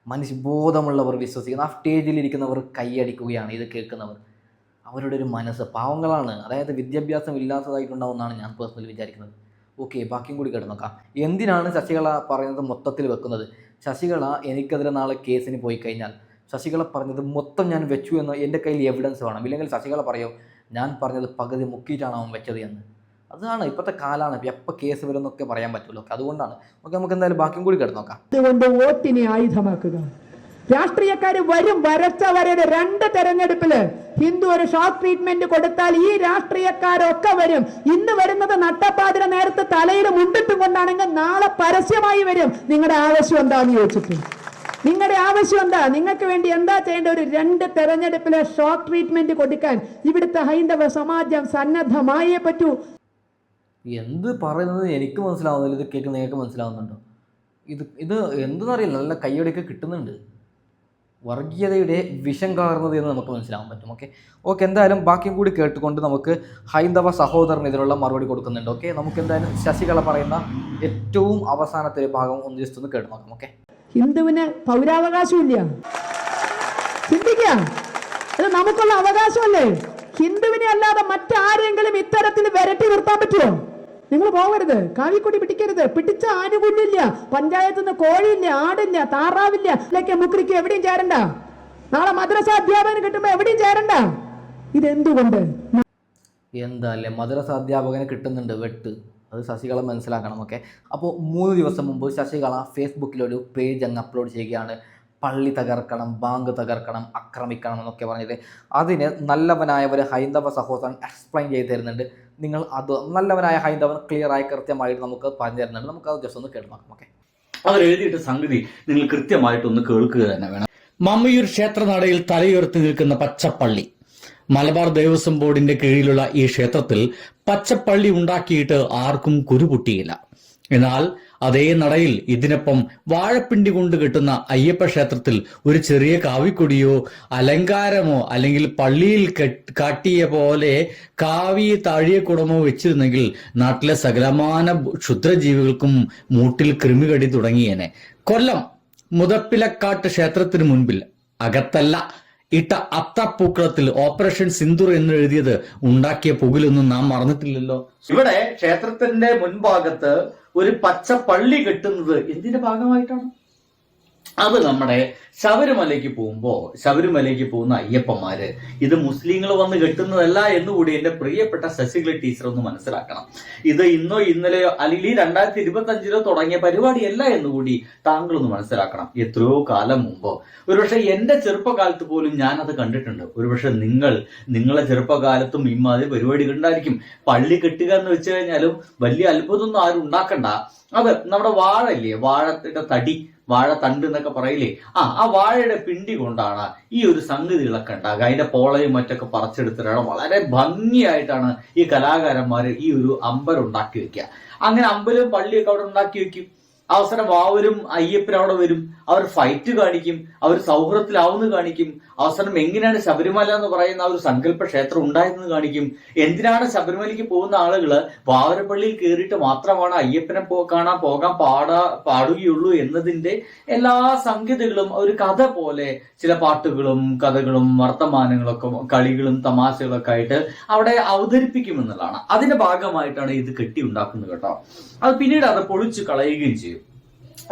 മനുഷ്യബോധമുള്ളവർ വിശ്വസിക്കുന്ന. ആ സ്റ്റേജിലിരിക്കുന്നവർ കൈയടിക്കുകയാണ് ഇത് കേൾക്കുന്നവർ. അവരുടെ ഒരു മനസ്സ് പാവങ്ങളാണ്. അതായത് വിദ്യാഭ്യാസം ഇല്ലാത്തതായിട്ടുണ്ടാവുമെന്നാണ് ഞാൻ പേഴ്സണലി വിചാരിക്കുന്നത്. ഓക്കെ ബാക്കിയും കൂടി കിടന്നോക്കാം എന്തിനാണ് ശശികള പറയുന്നത് മൊത്തത്തിൽ വെക്കുന്നത്? ശശികള എനിക്കെതിരെ നാളെ കേസിന് പോയി കഴിഞ്ഞാൽ ശശികള പറഞ്ഞത് മൊത്തം ഞാൻ വെച്ചു എന്ന് എന്റെ കയ്യിൽ എവിഡൻസ് വേണം. ഇല്ലെങ്കിൽ ശശികള പറയോ ഞാൻ പറഞ്ഞത് പകുതി മുക്കിയിട്ടാണ് അവൻ വെച്ചത് എന്ന്. അതാണ് ഇപ്പോഴത്തെ കാലാണ്. എപ്പോൾ കേസ് വരുമെന്നൊക്കെ പറയാൻ പറ്റുമല്ലോ അതുകൊണ്ടാണ്. ഓക്കെ നമുക്ക് എന്തായാലും ബാക്കിയും കൂടി കിടന്നോക്കാം അതുകൊണ്ട് വോട്ടിനെ ആയുധമാക്കുക. രാഷ്ട്രീയക്കാര് വരും വരച്ച രണ്ട് തെരഞ്ഞെടുപ്പിൽ ഹിന്ദു ഒരു ഷോക്ക് ട്രീറ്റ്മെന്റ് കൊടുത്താൽ ഈ രാഷ്ട്രീയക്കാരൊക്കെ വരും. ഇന്ന് വരുന്നത് നട്ടപ്പാതിര നേരത്തെ തലയിൽ മുണ്ടിട്ടും കൊണ്ടാണെങ്കിൽ നാളെ പരസ്യമായി വരും. നിങ്ങളുടെ ആവശ്യം എന്താണെന്ന് ചോദിച്ചിട്ട്. നിങ്ങളുടെ ആവശ്യം എന്താ? നിങ്ങൾക്ക് വേണ്ടി എന്താ ചെയ്യേണ്ട ഒരു രണ്ട് തെരഞ്ഞെടുപ്പിലെ ഷോക്ക് ട്രീറ്റ്മെന്റ് കൊടുക്കാൻ ഇവിടുത്തെ ഹൈന്ദവ സമാജം സന്നദ്ധമായേ പറ്റൂ. എന്ത് പറയുന്നത് എനിക്ക് മനസ്സിലാവുന്നില്ല. ഇത് കേൾക്കുന്ന നിങ്ങൾക്ക് മനസ്സിലാവുന്നുണ്ടോ? ഇത് ഇത് എന്തെന്നറിയില്ല. നല്ല കയ്യടിയൊക്കെ കിട്ടുന്നുണ്ട്. വർഗീയതയുടെ വിഷം കാർന്നത് എന്ന് നമുക്ക് മനസ്സിലാവാൻ പറ്റും. ഓക്കെ ഓക്കെ എന്തായാലും ബാക്കിയും കൂടി കേട്ടുകൊണ്ട് നമുക്ക് ഹൈന്ദവ സഹോദരന് ഇതിനുള്ള മറുപടി കൊടുക്കുന്നുണ്ട്. ഓക്കെ നമുക്ക് എന്തായാലും ശശികല പറയുന്ന ഏറ്റവും അവസാനത്തെ ഭാഗം ഒന്ന് ജസ്റ്റ് ഒന്ന് കേട്ട് നോക്കാം. ഓക്കെ ഹിന്ദുവിന് പൗരാവകാശമില്ല. ചിന്തിക്ക. അത് നമുക്കുള്ള അവകാശമല്ലേ? ഹിന്ദുവിനെ അല്ലാതെ മറ്റാരെങ്കിലും ഇത്തരത്തിൽ വിരട്ടി നിർത്താൻ പറ്റുമോ? നിങ്ങൾ പോകരുത്. കാവിക്കൊടി പിടിക്കരുത്. പിടിച്ച ആനുകൂല്യമില്ല. പഞ്ചായത്തിൽ നിന്ന് കോഴിയില്ല ആടില്ല താറാവില്ല ഇല്ലൊക്കെ മുക്രിക്ക് എവിടെയും ചേരണ്ട. നാളെ മദ്രസ അധ്യാപനം കിട്ടുമ്പോ എവിടെയും ചേരണ്ട. ഇതെന്തുകൊണ്ട്? എന്താ അല്ലേ? മദ്രസ അധ്യാപകന് കിട്ടുന്നുണ്ട് വെട്ട്. അത് ശശികള മനസ്സിലാക്കണം ഓക്കെ അപ്പോൾ മൂന്ന് ദിവസം മുമ്പ് ശശികള ഫേസ്ബുക്കിലൊരു പേജ് അങ്ങ് അപ്ലോഡ് ചെയ്യുകയാണ്. പള്ളി തകർക്കണം ബാങ്ക് തകർക്കണം ആക്രമിക്കണം എന്നൊക്കെ പറഞ്ഞിട്ട്. അതിന് നല്ലവനായ ഒരു ഹൈന്ദവ സഹോദരൻ എക്സ്പ്ലെയിൻ ചെയ്ത് തരുന്നുണ്ട്. നിങ്ങൾ അത് നല്ലവനായ ഹൈന്ദവൻ ക്ലിയറായി കൃത്യമായിട്ട് നമുക്ക് പറഞ്ഞു തരുന്നുണ്ട്. നമുക്ക് അത് ജസ്റ്റ് ഒന്ന് കേട്ട് നോക്കാം. ഓക്കെ അവർ എഴുതിയിട്ട് സംഗതി നിങ്ങൾ കൃത്യമായിട്ടൊന്ന് കേൾക്കുക തന്നെ വേണം. മമ്മയൂർ ക്ഷേത്രനടയിൽ തലയുയർത്തി നിൽക്കുന്ന പച്ചപ്പള്ളി. മലബാർ ദേവസ്വം ബോർഡിന്റെ കീഴിലുള്ള ഈ ക്ഷേത്രത്തിൽ പച്ചപ്പള്ളി ഉണ്ടാക്കിയിട്ട് ആർക്കും കുരുപൊട്ടിയില്ല. എന്നാൽ അതേ നടയിൽ ഇതിനൊപ്പം വാഴപ്പിണ്ടി കൊണ്ട് കിട്ടുന്ന അയ്യപ്പ ക്ഷേത്രത്തിൽ ഒരു ചെറിയ കാവിക്കൊടിയോ അലങ്കാരമോ അല്ലെങ്കിൽ പള്ളിയിൽ കെട്ട് കാട്ടിയ പോലെ കാവി താഴിയക്കുടമോ വെച്ചിരുന്നെങ്കിൽ നാട്ടിലെ സകലമാന ക്ഷുദ്രജീവികൾക്കും മൂട്ടിൽ കൃമികടി തുടങ്ങിയേനെ. കൊല്ലം മുതപ്പിലക്കാട്ട് ക്ഷേത്രത്തിന് മുൻപിൽ അകത്തല്ല. ഇട്ട അത്തപ്പൂക്കളത്തിൽ ഓപ്പറേഷൻ സിന്ദൂർ എന്ന് എഴുതിയത് ഉണ്ടാക്കിയ പുകിലൊന്നും നാം മറന്നിട്ടില്ലല്ലോ. ഇവിടെ ക്ഷേത്രത്തിന്റെ മുൻഭാഗത്ത് ഒരു പച്ച പള്ളി കെട്ടുന്നത് എന്തിന്റെ ഭാഗമായിട്ടാണ്? അത് നമ്മുടെ ശബരിമലയ്ക്ക് പോകുമ്പോൾ ശബരിമലയ്ക്ക് പോകുന്ന അയ്യപ്പന്മാര് ഇത് മുസ്ലിങ്ങൾ വന്ന് കെട്ടുന്നതല്ല എന്നുകൂടി എന്റെ പ്രിയപ്പെട്ട ശശികല ടീച്ചർ ഒന്ന് മനസ്സിലാക്കണം. ഇത് ഇന്നോ ഇന്നലെയോ അല്ലെങ്കിൽ ഈ രണ്ടായിരത്തി ഇരുപത്തി അഞ്ചിലോ തുടങ്ങിയ പരിപാടിയല്ല എന്നുകൂടി താങ്കൾ ഒന്ന് മനസ്സിലാക്കണം. എത്രയോ കാലം മുമ്പോ ഒരുപക്ഷെ എന്റെ ചെറുപ്പകാലത്ത് പോലും ഞാൻ അത് കണ്ടിട്ടുണ്ട്. ഒരുപക്ഷെ നിങ്ങൾ നിങ്ങളെ ചെറുപ്പകാലത്തും ഇമ്മാതിരി പരിപാടികൾ ഉണ്ടായിരിക്കും. പള്ളി കെട്ടുക എന്ന് വെച്ച് കഴിഞ്ഞാലും വലിയ അത്ഭുതമൊന്നും ആരും ഉണ്ടാക്കണ്ട. അത് നമ്മുടെ വാഴ ഇല്ലേ വാഴത്തിന്റെ തടി വാഴ തണ്ട് എന്നൊക്കെ പറയില്ലേ? ആ ആ വാഴയുടെ പിണ്ടി കൊണ്ടാണ് ഈ ഒരു സംഗതികളൊക്കെ ഉണ്ടാകുക. അതിന്റെ പോളയും മറ്റൊക്കെ പറിച്ചെടുത്തിട്ടാണ് വളരെ ഭംഗിയായിട്ടാണ് ഈ കലാകാരന്മാർ ഈ ഒരു അമ്പലം ഉണ്ടാക്കി വെക്കുക. അങ്ങനെ അമ്പലവും പള്ളിയൊക്കെ അവിടെ ഉണ്ടാക്കി വെക്കും. അവസരം വാവരും അയ്യപ്പനും അവിടെ വരും. അവർ ഫൈറ്റ് കാണിക്കും. അവർ സൗഹൃദത്തിലാവുന്നു കാണിക്കും. അവസാനം എങ്ങനെയാണ് ശബരിമല എന്ന് പറയുന്ന ഒരു സങ്കല്പ ക്ഷേത്രം ഉണ്ടായതെന്ന് കാണിക്കും. എന്തിനാണ് ശബരിമലയ്ക്ക് പോകുന്ന ആളുകൾ വാവരപ്പള്ളിയിൽ കയറിയിട്ട് മാത്രമാണ് അയ്യപ്പനെ പോ കാണാൻ പോകാൻ പാടാ പാടുകയുള്ളൂ എന്നതിന്റെ എല്ലാ സംഗതികളും ഒരു കഥ പോലെ ചില പാട്ടുകളും കഥകളും വർത്തമാനങ്ങളൊക്കെ കളികളും തമാശകളൊക്കെ ആയിട്ട് അവിടെ അവതരിപ്പിക്കുമെന്നുള്ളതാണ് അതിന്റെ ഭാഗമായിട്ടാണ് ഇത് കെട്ടി ഉണ്ടാക്കുന്നത് കേട്ടോ. അത് പിന്നീട് അത് പൊളിച്ചു കളയുകയും ചെയ്യും.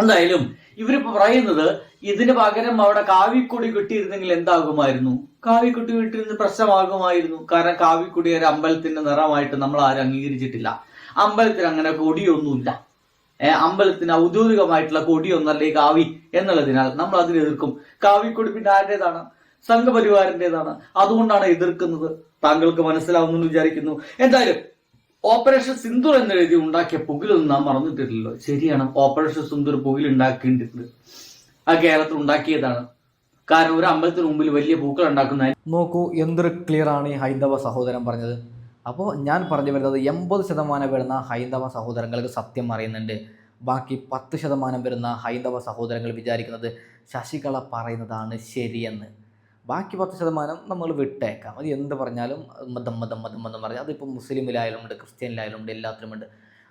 എന്തായാലും ഇവരിപ്പോ പറയുന്നത് ഇതിന് പകരം അവിടെ കാവിക്കൊടി കിട്ടിയിരുന്നെങ്കിൽ എന്താകുമായിരുന്നു? കാവിക്കൊടി കിട്ടിയിരുന്ന പ്രശ്നമാകുമായിരുന്നു. കാരണം കാവിക്കൊടി ഒരു അമ്പലത്തിന്റെ നിറമായിട്ട് നമ്മൾ ആരും അംഗീകരിച്ചിട്ടില്ല. അമ്പലത്തിന് അങ്ങനെ കൊടിയൊന്നുമില്ല. അമ്പലത്തിന് ഔദ്യോഗികമായിട്ടുള്ള കൊടിയൊന്നല്ല ഈ കാവി എന്നുള്ളതിനാൽ നമ്മൾ അതിനെ എതിർക്കും. കാവിക്കൊടി പിന്നെ ആരുടേതാണ്? സംഘപരിവാറിന്റേതാണ്. അതുകൊണ്ടാണ് എതിർക്കുന്നത്. താങ്കൾക്ക് മനസ്സിലാവുന്നു വിചാരിക്കുന്നു. എന്തായാലും ഓപ്പറേഷൻ സിന്ദൂർ എന്ന് എഴുതി ഉണ്ടാക്കിയ പുകിലൊന്നും നാം മറന്നിട്ടില്ലല്ലോ. ശരിയാണ് ഓപ്പറേഷൻ സിന്ദൂർ പുകിൽ ഉണ്ടാക്കിയിട്ടുണ്ട്. ആ കേരളത്തിൽ ഉണ്ടാക്കിയതാണ്. കാരണം ഒരു അമ്പലത്തിന് മുമ്പിൽ വലിയ പൂക്കൾ ഉണ്ടാക്കുന്ന നോക്കൂ എന്തൊരു ക്ലിയർ ആണ് ഈ ഹൈന്ദവ സഹോദരൻ പറഞ്ഞത്. അപ്പോൾ ഞാൻ പറഞ്ഞു വരുന്നത് എൺപത് ശതമാനം വരുന്ന ഹൈന്ദവ സഹോദരങ്ങൾക്ക് സത്യം അറിയുന്നുണ്ട്. ബാക്കി പത്ത് ശതമാനം വരുന്ന ഹൈന്ദവ സഹോദരങ്ങൾ വിചാരിക്കുന്നത് ശശികല പറയുന്നതാണ് ശരിയെന്ന്. ബാക്കി പത്ത് ശതമാനം നമ്മൾ വിട്ടേക്കാം. അത് എന്ത് പറഞ്ഞാലും മതം മതം മതം മതം പറഞ്ഞാൽ അതിപ്പോൾ മുസ്ലിമിലായാലും ഉണ്ട് ക്രിസ്ത്യനിലായാലും ഉണ്ട് എല്ലാത്തിലും ഉണ്ട്.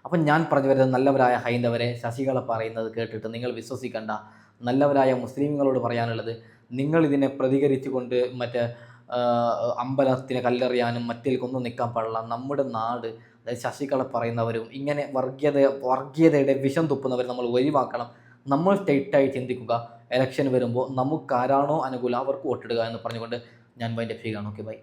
അപ്പം ഞാൻ പറഞ്ഞു വരുന്നത് നല്ലവരായ ഹൈന്ദവരെ ശശികളെ പറയുന്നത് കേട്ടിട്ട് നിങ്ങൾ വിശ്വസിക്കേണ്ട. നല്ലവരായ മുസ്ലിമുകളോട് പറയാനുള്ളത് നിങ്ങൾ ഇതിനെ പ്രതികരിച്ചുകൊണ്ട് മറ്റേ അമ്പലത്തിനെ കല്ലെറിയാനും മറ്റേക്കൊന്നും നിൽക്കാൻ പാടില്ല. നമ്മുടെ നാട് അതായത് ശശികളെ പറയുന്നവരും ഇങ്ങനെ വർഗീയത വർഗീയതയുടെ വിഷം തുപ്പുന്നവർ നമ്മൾ ഒഴിവാക്കണം. നമ്മൾ സ്റ്റേറ്റായി ചിന്തിക്കുക. ഇലക്ഷൻ വരുമ്പോൾ നമുക്കാരാണോ അനുകൂലം? അവർക്ക് വോട്ടിടുക എന്ന് പറഞ്ഞുകൊണ്ട് ഞാൻ വൈൻഡ് അപ്പ് ചെയ്യുകയാണ്. Okay bye